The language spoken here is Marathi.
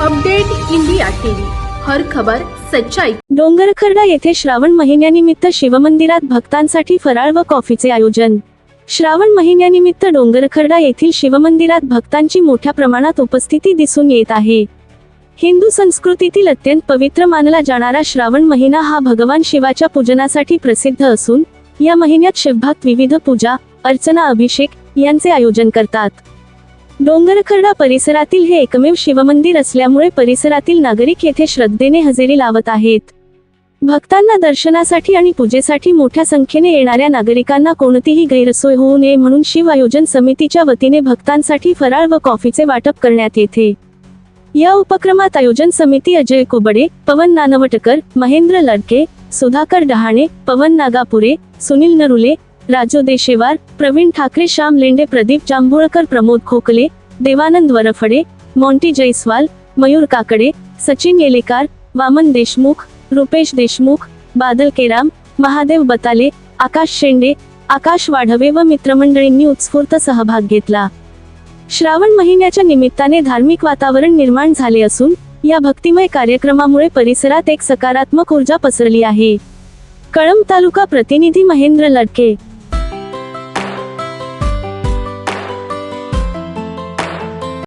Update India TV. हर खबर सच्चाई. डोंगरखर्डा येथे श्रावण महिन्यानिमित्त शिवमंदिरात भक्तांसाठी फराळ व कॉफीचे आयोजन. श्रावण महिन्यानिमित्त डोंगरखर्डा येथील शिवमंदिरात भक्तांची मोठ्या प्रमाणात उपस्थिती दिसून येत आहे. हिंदू संस्कृतीतील अत्यंत पवित्र मानला जाणारा श्रावण महिना हा भगवान शिवाच्या पूजनासाठी प्रसिद्ध असून या महिन्यात शिवभक्त विविध पूजा अर्चना अभिषेक यांचे आयोजन करतात. डोंगरखर्डा परिसरातील हे एकमेव शिवमंदिर असल्यामुळे परिसरातील नागरिक येथे श्रद्धेने हजेरी लावत आहेत. भक्तांना दर्शनासाठी आणि पूजेसाठी मोठ्या संख्येने येणाऱ्या नागरिकांना कोणतीही गैरसोय होऊ नये म्हणून शिव आयोजन समितीच्या वतीने भक्तांसाठी फराळ व कॉफीचे वाटप करण्यात येते. या उपक्रमात आयोजन समिती अजय कुबडे पवन नानवटकर महेंद्र लडके सुधाकर डहाणे पवन नागापुरे सुनील नरुले राजू देशेवार प्रवीण ठाकरे श्याम लेंडे प्रदीप जांभूळकर प्रमोद खोकले देवानंद वरफडे मॉन्टी जयस्वाल मयूर काकडे सचिन येलेकार वामन देशमुख रुपेश देशमुख बादल केराम महादेव बताले आकाश शेंडे आकाश वाढवे व मित्रमंडळींनी उत्स्फूर्त सहभाग घेतला. श्रावण महिन्याच्या निमित्ताने धार्मिक वातावरण निर्माण झाले असून या भक्तिमय कार्यक्रमामुळे परिसरात एक सकारात्मक ऊर्जा पसरली आहे. कळंब तालुका प्रतिनिधी महेंद्र लडके